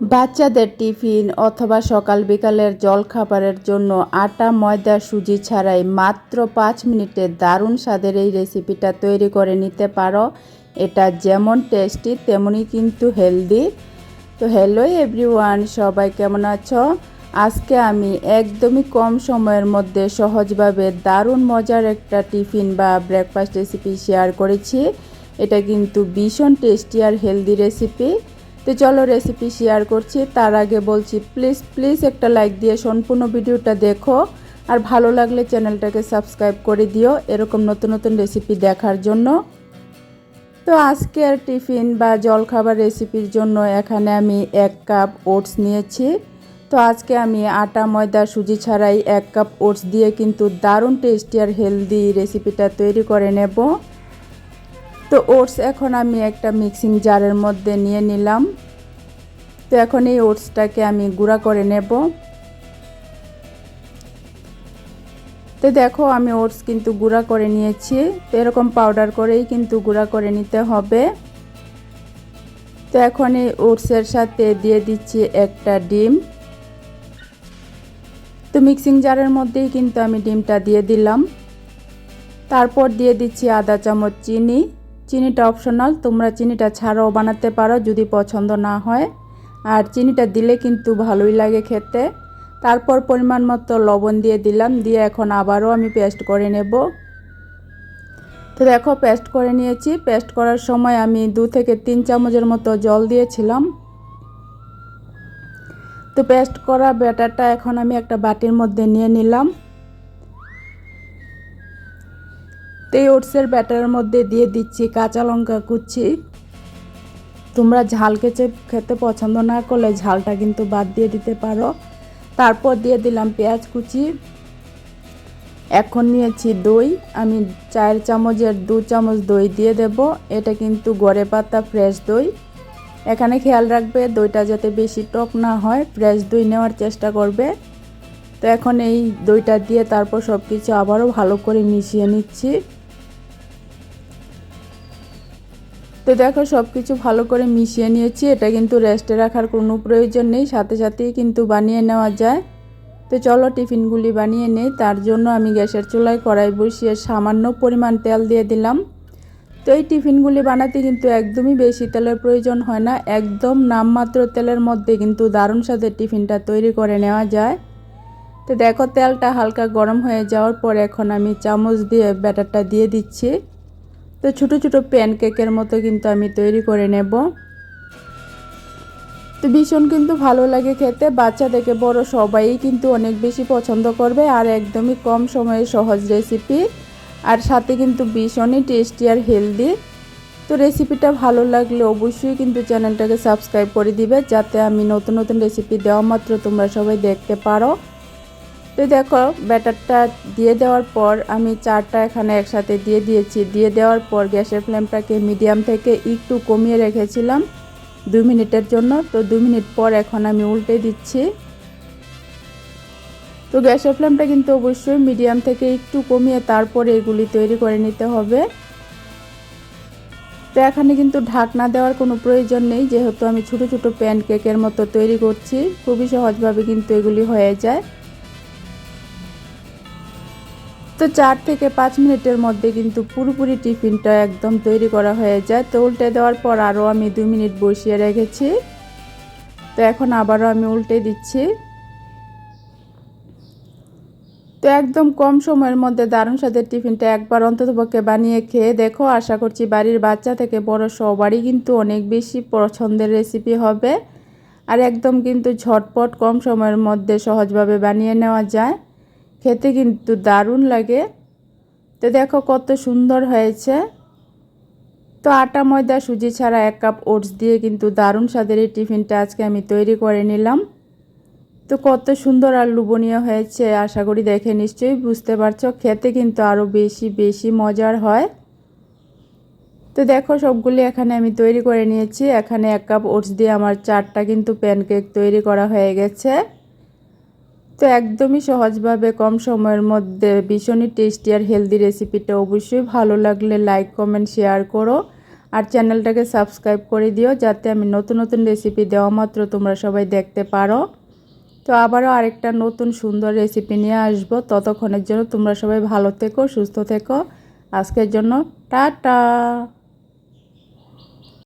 বাচ্চাদের টিফিন অথবা সকাল বিকালের জলখাবারের জন্য আটা, ময়দা, সুজি ছাড়াই মাত্র পাঁচ মিনিটে দারুণ স্বাদের এই রেসিপিটা তৈরি করে নিতে পারো। এটা যেমন টেস্টি তেমনই কিন্তু হেলদি তো হ্যালো এভরিওয়ান সবাই কেমন আছো? আজকে আমি একদমই কম সময়ের মধ্যে সহজভাবে দারুণ মজার একটা টিফিন বা ব্রেকফাস্ট রেসিপি শেয়ার করেছি। এটা কিন্তু ভীষণ টেস্টি আর হেলদি রেসিপি তো চলো রেসিপি শেয়ার করছি। তার আগে বলছি প্লিজ প্লিজ একটা লাইক দিয়ে সম্পূর্ণ ভিডিওটা দেখো। আর ভালো লাগলে চ্যানেলটাকে সাবস্ক্রাইব করে দিও, এরকম নতুন নতুন রেসিপি দেখার জন্য। তো আজকের টিফিন বা জলখাবার রেসিপির জন্য এখানে আমি এক কাপ ওটস নিয়েছি। তো আজকে আমি আটা, ময়দা, সুজি ছাড়াই এক কাপ ওটস দিয়ে কিন্তু দারুণ টেস্টি আর হেলদি রেসিপিটা তৈরি করে নেব। তো ওটস এখন আমি একটা মিক্সিং জারের মধ্যে নিয়ে নিলাম। তো এখন এই ওটসটাকে আমি গুঁড়া করে নেব। তো দেখো আমি ওটস কিন্তু গুঁড়া করে নিয়েছি। তো এরকম পাউডার করেই কিন্তু গুঁড়া করে নিতে হবে। তো এখন এই ওটসের সাথে দিয়ে দিচ্ছি একটা ডিম। তো মিক্সিং জারের মধ্যেই কিন্তু আমি ডিমটা দিয়ে দিলাম। তারপর দিয়ে দিচ্ছি আধা চামচ চিনি। চিনিটা অপশনাল, তোমরা চিনিটা ছাড়াও বানাতে পারো যদি পছন্দ না হয়। আর চিনিটা দিলে কিন্তু ভালোই লাগে খেতে। তারপর পরিমাণ মতো লবণ দিয়ে দিলাম, দিয়ে এখন আবারও আমি পেস্ট করে নেব। তো দেখো, পেস্ট করে নিয়েছি। পেস্ট করার সময় আমি দু থেকে তিন চামচের মতো জল দিয়েছিলাম। তো পেস্ট করা ব্যাটারটা এখন আমি একটা বাটির মধ্যে নিয়ে নিলাম। তো এই ওটসের ব্যাটারের মধ্যে দিয়ে দিচ্ছি কাঁচা লঙ্কা কুচি। তোমরা ঝাল কেচে খেতে পছন্দ না করলে ঝালটা কিন্তু বাদ দিয়ে দিতে পারো। তারপর দিয়ে দিলাম পেঁয়াজ কুচি। এখন নিয়েছি দই। আমি চার চামচের দু চামচ দই দিয়ে দেব। এটা কিন্তু গড়ে পাতা ফ্রেশ দই। এখানে খেয়াল রাখবে, দইটা যাতে বেশি টক না হয়, ফ্রেশ দই নেওয়ার চেষ্টা করবে। তো এখন এই দইটা দিয়ে তারপর সব কিছু আবারও ভালো করে মিশিয়ে নিচ্ছি। তো দেখো সব কিছু ভালো করে মিশিয়ে নিয়েছি। এটা কিন্তু রেস্টে রাখার কোনো প্রয়োজন নেই। সাথে সাথেই কিন্তু বানিয়ে নেওয়া যায়। তো চলো টিফিনগুলি বানিয়ে নেই। তার জন্য আমি গ্যাসের চুলায় কড়াই বসিয়ে সামান্য পরিমাণ তেল দিয়ে দিলাম। তো এই টিফিনগুলি বানাতে কিন্তু একদমই বেশি তেলের প্রয়োজন হয় না। একদম নামমাত্র তেলের মধ্যে কিন্তু দারুণ স্বাদের টিফিনটা তৈরি করে নেওয়া যায়। তো দেখো তেলটা হালকা গরম হয়ে যাওয়ার পর এখন আমি চামচ দিয়ে ব্যাটারটা দিয়ে দিচ্ছি। তো ছোটো ছোটো প্যানকেকের মতো কিন্তু আমি তৈরি করে নেব। তো ভীষণ কিন্তু ভালো লাগে খেতে। বাচ্চা থেকে বড় সবাই কিন্তু অনেক বেশি পছন্দ করবে আর একদমই কম সময়ে সহজ রেসিপি। আর সাথে কিন্তু ভীষণই টেস্টি আর হেলদি। তো রেসিপিটা ভালো লাগলে অবশ্যই কিন্তু চ্যানেলটাকে সাবস্ক্রাইব করে দিবে, যাতে আমি নতুন নতুন রেসিপি দেওয়া মাত্র তোমরা সবাই দেখতে পারো। তো দেখো, ব্যাটারটা দিয়ে দেওয়ার পর আমি চারটা এখানে একসাথে দিয়ে দিয়েছি। দিয়ে দেওয়ার পর গ্যাসের ফ্লেমটাকে মিডিয়াম থেকে একটু কমিয়ে রেখেছিলাম দু মিনিটের জন্য। তো দু মিনিট পর এখন আমি উল্টে দিচ্ছি। তো গ্যাসের ফ্লেমটা কিন্তু অবশ্যই মিডিয়াম থেকে একটু কমিয়ে তারপরে এগুলি তৈরি করে নিতে হবে। তো এখানে কিন্তু ঢাকনা দেওয়ার কোনো প্রয়োজন নেই, যেহেতু আমি ছোটো ছোটো প্যান কেকের মতো তৈরি করছি। খুবই সহজভাবে কিন্তু এগুলি হয়ে যায়। তো চার থেকে পাঁচ মিনিটের মধ্যে কিন্তু পুরোপুরি টিফিনটা একদম তৈরি করা হয়ে যায়। তো উল্টে দেওয়ার পর আরও আমি দু মিনিট বসিয়ে রেখেছি। তো এখন আবারও আমি উল্টে দিচ্ছি। তো একদম কম সময়ের মধ্যে দারুণ স্বাদের টিফিনটা একবার অন্ততপক্ষে বানিয়ে খেয়ে দেখো। আশা করছি বাড়ির বাচ্চা থেকে বড় সবারই কিন্তু অনেক বেশি পছন্দের রেসিপি হবে। আর একদম কিন্তু ঝটপট কম সময়ের মধ্যে সহজভাবে বানিয়ে নেওয়া যায়। খেতে কিন্তু দারুণ লাগে। তো দেখো কত সুন্দর হয়েছে। তো আটা, ময়দা, সুজি ছাড়া এক কাপ ওটস দিয়ে কিন্তু দারুণ স্বাদের এই টিফিনটা আজকে আমি তৈরি করে নিলাম। তো কত সুন্দর আর লুবনীয় হয়েছে, আশা করি দেখে নিশ্চয়ই বুঝতে পারছ। খেতে কিন্তু আরও বেশি বেশি মজার হয়। তো দেখো সবগুলি এখানে আমি তৈরি করে নিয়েছি। এখানে এক কাপ ওটস দিয়ে আমার চারটা কিন্তু প্যানকেক তৈরি করা হয়ে গেছে। তো একদমই সহজভাবে কম সময়ের মধ্যে ভীষণই টেস্টি আর হেলদি রেসিপিটা অবশ্যই ভালো লাগলে লাইক কমেন্ট শেয়ার করো। আর চ্যানেলটাকে সাবস্ক্রাইব করে দিও যাতে আমি নতুন নতুন রেসিপি দেওয়া মাত্র তোমরা সবাই দেখতে পারো। তো আবারও আরেকটা নতুন সুন্দর রেসিপি নিয়ে আসব। ততক্ষণের জন্য তোমরা সবাই ভালো থেকো, সুস্থ থেকো। আজকের জন্য টাটা!